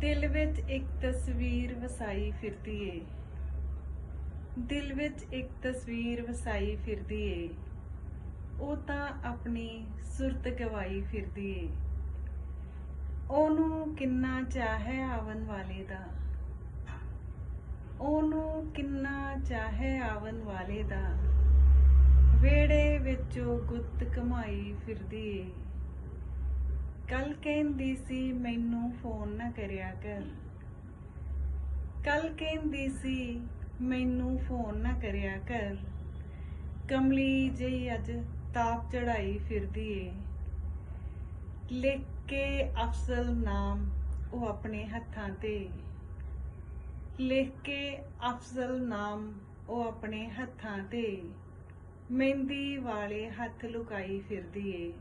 ਦਿਲ ਵਿੱਚ ਇੱਕ ਤਸਵੀਰ ਵਸਾਈ ਫਿਰਦੀ ਏ ਦਿਲ ਵਿੱਚ ਇੱਕ ਤਸਵੀਰ ਵਸਾਈ ਫਿਰਦੀ ਏ ਉਹ ਤਾਂ ਆਪਣੀ ਸੁਰਤ ਗਵਾਈ ਫਿਰਦੀ ਏ ਉਹਨੂੰ ਕਿੰਨਾ ਚਾਹੇ ਆਵਨ ਵਾਲੇ ਦਾ। ਉਹਨੂੰ ਕਿੰਨਾ ਚਾਹੇ ਆਵਨ ਵਾਲੇ ਦਾ। ਵੇੜੇ ਵਿੱਚੋਂ ਗੁੱਤ ਕਮਾਈ ਫਿਰਦੀ ਏ ਕੱਲ ਕਹਿੰਦੀ ਸੀ, ਮੈਨੂੰ ਫੋਨ ਕਰਿਆ ਕਰ ਕੱਲ ਕਹਿੰਦੀ ਸੀ, ਮੈਨੂੰ ਫੋਨ ਨਾ ਕਰਿਆ ਕਰ। ਕਮਲੀ ਜਿਹੀ ਅੱਜ ਤਾਪ ਚੜਾਈ ਫਿਰਦੀ ਏ। ਲਿਖ ਕੇ ਅਫਸਲ ਨਾਮ ਉਹ ਆਪਣੇ ਹੱਥਾਂ ਤੇ। ਲਿਖ ਕੇ ਅਫਜ਼ਲ ਨਾਮ ਉਹ ਆਪਣੇ ਹੱਥਾਂ ਤੇ। ਮਹਿੰਦੀ ਵਾਲੇ ਹੱਥ ਲੁਕਾਈ ਫਿਰਦੀ ਏ।